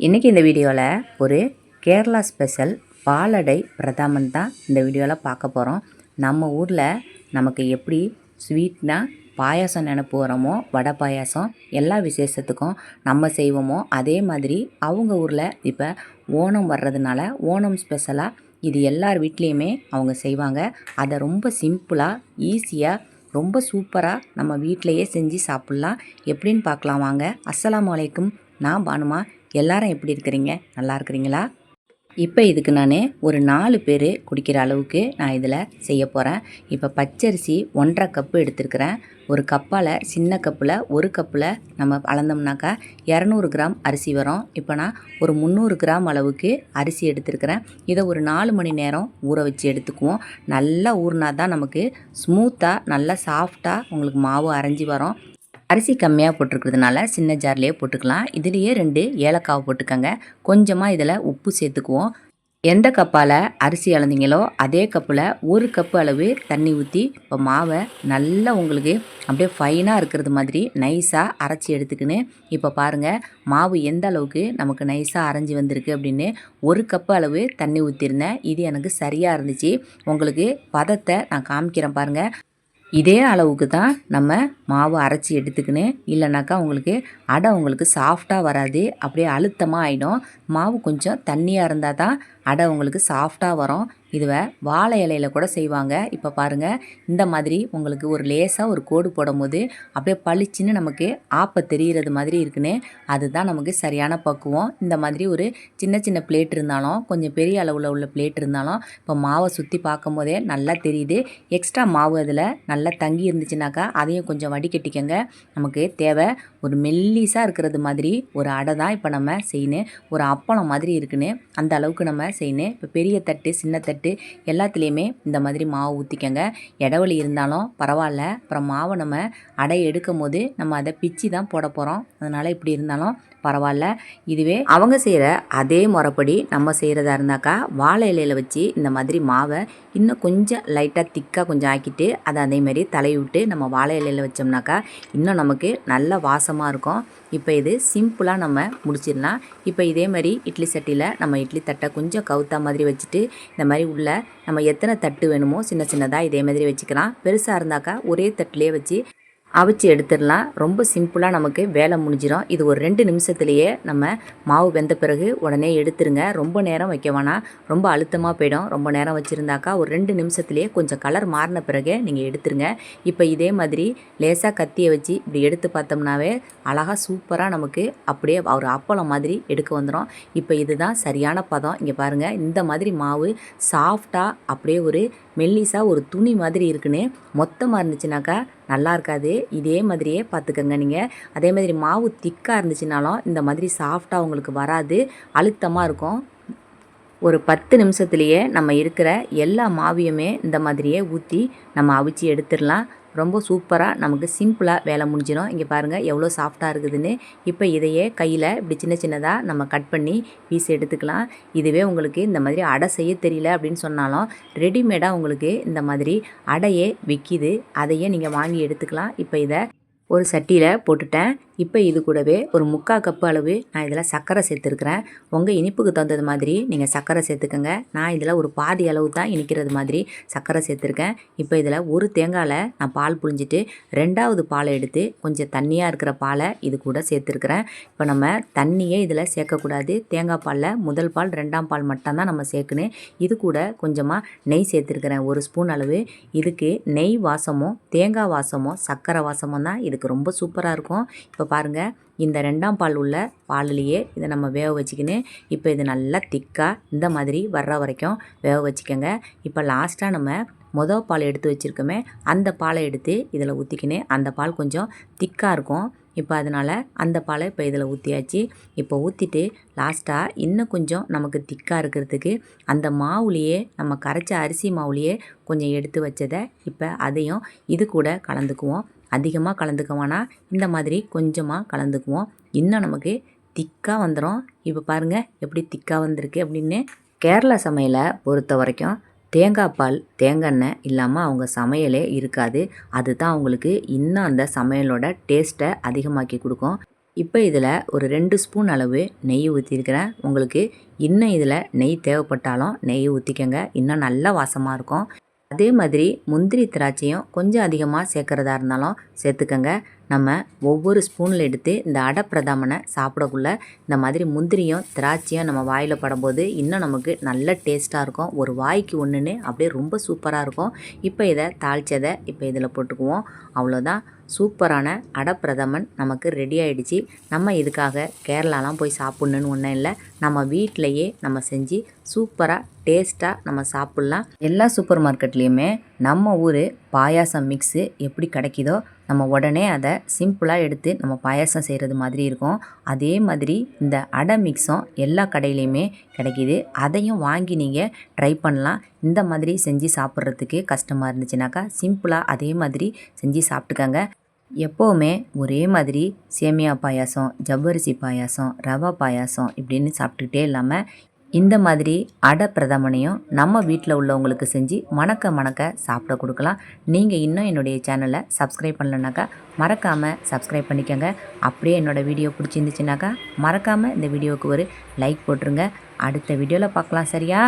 இன்றைக்கி இந்த வீடியோவில் ஒரு கேரளா ஸ்பெஷல் பாலடை பிரதாமன் தான் இந்த வீடியோவில் பார்க்க போகிறோம் நம்ம ஊரில் நமக்கு எப்படி ஸ்வீட்னால் பாயாசம் நினப்பு வரமோ வடை பாயாசம் எல்லா விசேஷத்துக்கும் நம்ம செய்வோமோ அதே மாதிரி அவங்க ஊரில் இப்போ ஓணம் வர்றதுனால ஓணம் ஸ்பெஷலாக இது எல்லார் வீட்லேயுமே அவங்க செய்வாங்க. அதை ரொம்ப சிம்பிளாக ஈஸியாக ரொம்ப சூப்பராக நம்ம வீட்டிலையே செஞ்சு சாப்பிட்லாம். எப்படின்னு பார்க்கலாம் வாங்க. அஸ்லாம் வலைக்கும் நான் பானுமா. எல்லாரும் எப்படி இருக்கிறீங்க? நல்லா இருக்கிறீங்களா? இப்போ இதுக்கு நான் ஒரு நாலு பேர் குடிக்கிற அளவுக்கு நான் இதில் செய்ய போகிறேன் இப்போ பச்சரிசி ஒன்றரை கப்பு எடுத்துருக்கிறேன். ஒரு கப்பால் சின்ன கப்பில் ஒரு கப்பில் நம்ம அளந்தோம்னாக்கா இரநூறு கிராம் அரிசி வரும். இப்போ நான் ஒரு முந்நூறு கிராம் அளவுக்கு அரிசி எடுத்துருக்கிறேன். இதை ஒரு நாலு மணி நேரம் ஊற வச்சு எடுத்துக்குவோம். நல்லா ஊறினா தான் நமக்கு ஸ்மூத்தாக நல்லா சாஃப்டாக உங்களுக்கு மாவு அரைஞ்சி வரும். அரிசி கம்மியாக போட்டிருக்கிறதுனால சின்ன ஜார்லேயே போட்டுக்கலாம். இதுலேயே ரெண்டு ஏலக்காவை போட்டுக்கோங்க. கொஞ்சமாக இதில் உப்பு சேர்த்துக்குவோம். எந்த கப்பால் அரிசி அளந்தீங்களோ அதே கப்பில் ஒரு கப்பு அளவு தண்ணி ஊற்றி இப்போ மாவை நல்லா உங்களுக்கு அப்படியே ஃபைனாக இருக்கிறது மாதிரி நைஸாக அரைச்சி எடுத்துக்கின்னு இப்போ பாருங்கள் மாவு எந்த அளவுக்கு நமக்கு நைஸாக அரைஞ்சி வந்திருக்கு அப்படின்னு ஒரு கப்பு அளவு தண்ணி ஊற்றிருந்தேன் இது எனக்கு சரியாக இருந்துச்சு. உங்களுக்கு பதத்தை நான் காமிக்கிறேன் பாருங்கள் இதே அளவுக்கு தான் நம்ம மாவு அரைச்சி எடுத்துக்கின்னு இல்லைனாக்கா உங்களுக்கு அடை உங்களுக்கு சாஃப்டாக வராது. அப்படியே அழுத்தமாக ஆகிடும் மாவு கொஞ்சம் தண்ணியாக இருந்தால் தான் அடை உங்களுக்கு சாஃப்டாக வரும். இதுவை வாழை இலையில கூட செய்வாங்க. இப்போ பாருங்கள் இந்த மாதிரி உங்களுக்கு ஒரு லேசாக ஒரு கோடு போடும்போது அப்படியே பளிச்சுன்னு நமக்கு ஆப்பை தெரிகிறது மாதிரி இருக்குன்னு அதுதான் நமக்கு சரியான பக்குவம். இந்த மாதிரி ஒரு சின்ன சின்ன பிளேட் இருந்தாலும் கொஞ்சம் பெரிய அளவில் உள்ள பிளேட் இருந்தாலும் இப்போ மாவை சுற்றி பார்க்கும் போதே நல்லா தெரியுது. எக்ஸ்ட்ரா மாவு அதில் நல்லா தங்கி இருந்துச்சுனாக்கா அதையும் கொஞ்சம் வடிகட்டிக்கங்க. நமக்கு தேவை ஒரு மெல்லிஸாக இருக்கிறது மாதிரி ஒரு அடை தான் இப்போ நம்ம செய்யணும். ஒரு அப்பளம் மாதிரி இருக்குன்னு அந்த அளவுக்கு நம்ம செய்யணும். இப்போ பெரிய தட்டு சின்ன தட்டு எல்லாத்துலேயுமே இந்த மாதிரி மாவு ஊற்றிக்கங்க இடைவெளி இருந்தாலும் பரவாயில்ல. அப்புறம் மாவை நம்ம அடை எடுக்கும் போது நம்ம அதை பிச்சு தான் போட போகிறோம் அதனால் இப்படி இருந்தாலும் பரவாயில்ல இதுவே அவங்க செய்கிற அதே முறைப்படி நம்ம செய்கிறதா இருந்தாக்கா வாழை இலையில் வச்சு இந்த மாதிரி மாவை இன்னும் கொஞ்சம் லைட்டாக திக்காக கொஞ்சம் ஆக்கிட்டு அதை அதே மாதிரி விட்டு நம்ம வாழை இலையில் வச்சோம்னாக்கா இன்னும் நமக்கு நல்ல வாசமாக இருக்கும். இப்போ இது சிம்பிளாக நம்ம முடிச்சிடலாம். இப்போ இதே மாதிரி இட்லி சட்டியில் நம்ம இட்லி தட்டை கொஞ்சம் கவுத்தா மாதிரி வச்சுட்டு இந்த மாதிரி உள்ள நம்ம எத்தனை தட்டு வேணுமோ சின்ன சின்னதாக இதே மாதிரி வச்சுக்கலாம். பெருசாக இருந்தாக்கா ஒரே தட்டிலே வச்சு அவிச்சு எடுத்துடலாம். ரொம்ப சிம்பிளாக நமக்கு வேலை முடிஞ்சிடும் இது ஒரு ரெண்டு நிமிஷத்துலேயே நம்ம மாவு வெந்த பிறகு உடனே எடுத்துருங்க. ரொம்ப நேரம் வைக்க வேணாம். ரொம்ப அழுத்தமாக போயிடும். ரொம்ப நேரம் வச்சுருந்தாக்கா ஒரு ரெண்டு நிமிஷத்துலேயே கொஞ்சம் கலர் மாறின பிறகு நீங்கள் எடுத்துருங்க. இப்போ இதே மாதிரி லேசாக கத்தியை வச்சு இப்படி எடுத்து பார்த்தோம்னாவே அழகாக சூப்பராக நமக்கு அப்படியே ஒரு அப்பளம் மாதிரி எடுக்க வந்துடும் இப்போ இதுதான் சரியான பதம். இங்கே பாருங்கள் இந்த மாதிரி மாவு சாஃப்டாக அப்படியே ஒரு மெல்லிஸாக ஒரு துணி மாதிரி இருக்குன்னு மொத்தமாக இருந்துச்சுனாக்கா நல்லா இருக்காது. இதே மாதிரியே பார்த்துக்கோங்க நீங்கள் அதே மாதிரி மாவு திக்காக இருந்துச்சுனாலும் இந்த மாதிரி சாஃப்டாக உங்களுக்கு வராது. அழுத்தமாக இருக்கும். ஒரு பத்து நிமிஷத்துலேயே நம்ம இருக்கிற எல்லா மாவியுமே இந்த மாதிரியே ஊற்றி நம்ம அவிச்சு எடுத்துடலாம். ரொம்ப சூப்பராக நமக்கு சிம்பிளாக வேலை முடிஞ்சிடும் இங்கே பாருங்கள் எவ்வளோ சாஃப்டாக இருக்குதுன்னு. இப்போ இதையே கையில் இப்படி சின்ன சின்னதாக நம்ம கட் பண்ணி பீஸ் எடுத்துக்கலாம். இதுவே உங்களுக்கு இந்த மாதிரி அடை செய்ய தெரியல அப்படின்னு சொன்னாலும் ரெடிமேடாக உங்களுக்கு இந்த மாதிரி அடையே விற்கிது அதையே நீங்கள் வாங்கி எடுத்துக்கலாம். இப்போ இதை ஒரு சட்டியில் போட்டுட்டேன். இப்போ இது கூடவே ஒரு முக்கால் கப்பு அளவு நான் இதில் சர்க்கரை சேர்த்துருக்குறேன். உங்கள் இனிப்புக்கு தகுந்தது மாதிரி நீங்கள் சர்க்கரை சேர்த்துக்கோங்க. நான் இதில் ஒரு பாதி அளவு தான் இனிக்கிறது மாதிரி சர்க்கரை சேர்த்துருக்கேன். இப்போ இதில் ஒரு தேங்காயில் நான் பால் புழிஞ்சிட்டு ரெண்டாவது பாலை எடுத்து கொஞ்சம் தண்ணியாக இருக்கிற பாலை இது கூட சேர்த்துருக்குறேன். இப்போ நம்ம தண்ணியே இதில் சேர்க்கக்கூடாது. தேங்காய் பாலில் முதல் பால் ரெண்டாம் பால் மட்டும்தான் நம்ம சேர்க்கணும். இது கூட கொஞ்சமாக நெய் சேர்த்துருக்குறேன். ஒரு ஸ்பூன் அளவு. இதுக்கு நெய் வாசமும் தேங்காய் வாசமும் சர்க்கரை வாசமும் தான் இதுக்கு ரொம்ப சூப்பராக இருக்கும். இப்போ பாருங்கள் இந்த ரெண்டாம் பால் உள்ள பால்லையே இதை நம்ம வேக வச்சுக்கின்னு இப்போ இது நல்லா திக்காக இந்த மாதிரி வர்ற வரைக்கும் வேக வச்சுக்கோங்க. இப்போ லாஸ்ட்டாக நம்ம மொதல் பால் எடுத்து வச்சுருக்கோமே அந்த பாலை எடுத்து இதில் ஊற்றிக்கின்னு அந்த பால் கொஞ்சம் திக்காக இருக்கும். இப்போ அதனால் அந்த பாலை இப்போ இதில் ஊற்றியாச்சு இப்போ ஊற்றிட்டு லாஸ்ட்டாக இன்னும் கொஞ்சம் நமக்கு திக்காக இருக்கிறதுக்கு அந்த மாவுலேயே நம்ம கரைச்ச அரிசி மாவுலேயே கொஞ்சம் எடுத்து வச்சதை இப்போ அதையும் இது கூட கலந்துக்குவோம். அதிகமாக கலந்துக்க இந்த மாதிரி கொஞ்சமாக கலந்துக்குவோம். இன்னும் நமக்கு திக்காக வந்துடும் இப்போ பாருங்கள் எப்படி திக்காக வந்திருக்கு அப்படின்னு கேரளா சமையலை பொறுத்த வரைக்கும் தேங்காய் பால் தேங்காய் எண்ணெய் இல்லாமல் அவங்க சமையலே இருக்காது. அதுதான் அவங்களுக்கு இன்னும் அந்த சமையலோட டேஸ்ட்டை அதிகமாக்கி கொடுக்கும். இப்போ இதில் ஒரு ரெண்டு ஸ்பூன் அளவு நெய் ஊற்றிருக்கிறேன் உங்களுக்கு இன்னும் இதில் நெய் தேவைப்பட்டாலும் நெய் ஊற்றிக்கங்க இன்னும் நல்ல வாசமாக இருக்கும். அதே மாதிரி முந்திரி திராட்சையும் கொஞ்சம் அதிகமாக சேர்க்குறதா இருந்தாலும் சேர்த்துக்கங்க. நம்ம ஒவ்வொரு ஸ்பூனில் எடுத்து இந்த அடப்பிரதாமனை சாப்பிடக்குள்ள இந்த மாதிரி முந்திரியும் திராட்சையும் நம்ம வாயில் படும்போது இன்னும் நமக்கு நல்ல டேஸ்ட்டாக இருக்கும். ஒரு வாய்க்கு ஒன்றுன்னு அப்படியே ரொம்ப சூப்பராக இருக்கும். இப்போ இதை தாளித்ததை இப்போ இதில் போட்டுக்குவோம். அவ்வளோதான் சூப்பரான அடப்பிரதமன் நமக்கு ரெடி ஆகிடுச்சு நம்ம இதுக்காக கேரளாலாம் போய் சாப்பிட்ணுன்னு ஒன்றும் இல்லை. நம்ம வீட்டிலையே நம்ம செஞ்சு சூப்பராக டேஸ்ட்டாக நம்ம சாப்பிட்லாம். எல்லா சூப்பர் மார்க்கெட்லேயுமே நம்ம ஊர் பாயாசம் மிக்ஸு எப்படி கிடைக்கிதோ நம்ம உடனே அதை சிம்பிளாக எடுத்து நம்ம பாயாசம் செய்கிறது மாதிரி இருக்கும். அதே மாதிரி இந்த அடை மிக்ஸும் எல்லா கடையிலையுமே கிடைக்கிது. அதையும் வாங்கி நீங்கள் ட்ரை பண்ணலாம். இந்த மாதிரி செஞ்சு சாப்பிட்றதுக்கு கஷ்டமாக இருந்துச்சுனாக்கா சிம்பிளாக அதே மாதிரி செஞ்சு சாப்பிட்டுக்கங்க. எப்போவுமே ஒரே மாதிரி சேமியா பாயாசம் ஜவ்வரிசி பாயாசம் ரவா பாயாசம் இப்படின்னு சாப்பிட்டுக்கிட்டே இல்லாமல் இந்த மாதிரி அடை பிரதமனையும் நம்ம வீட்டில் உள்ளவங்களுக்கு செஞ்சு மணக்க மணக்க சாப்பிட கொடுக்கலாம். நீங்கள் இன்னும் என்னுடைய சேனலை சப்ஸ்கிரைப் பண்ணலனாக்கா மறக்காமல் சப்ஸ்கிரைப் பண்ணிக்கோங்க. அப்படியே என்னோடய வீடியோ பிடிச்சிருந்துச்சுனாக்கா மறக்காமல் இந்த வீடியோவுக்கு ஒரு லைக் போட்டுருங்க. அடுத்த வீடியோவில் பார்க்கலாம் சரியா?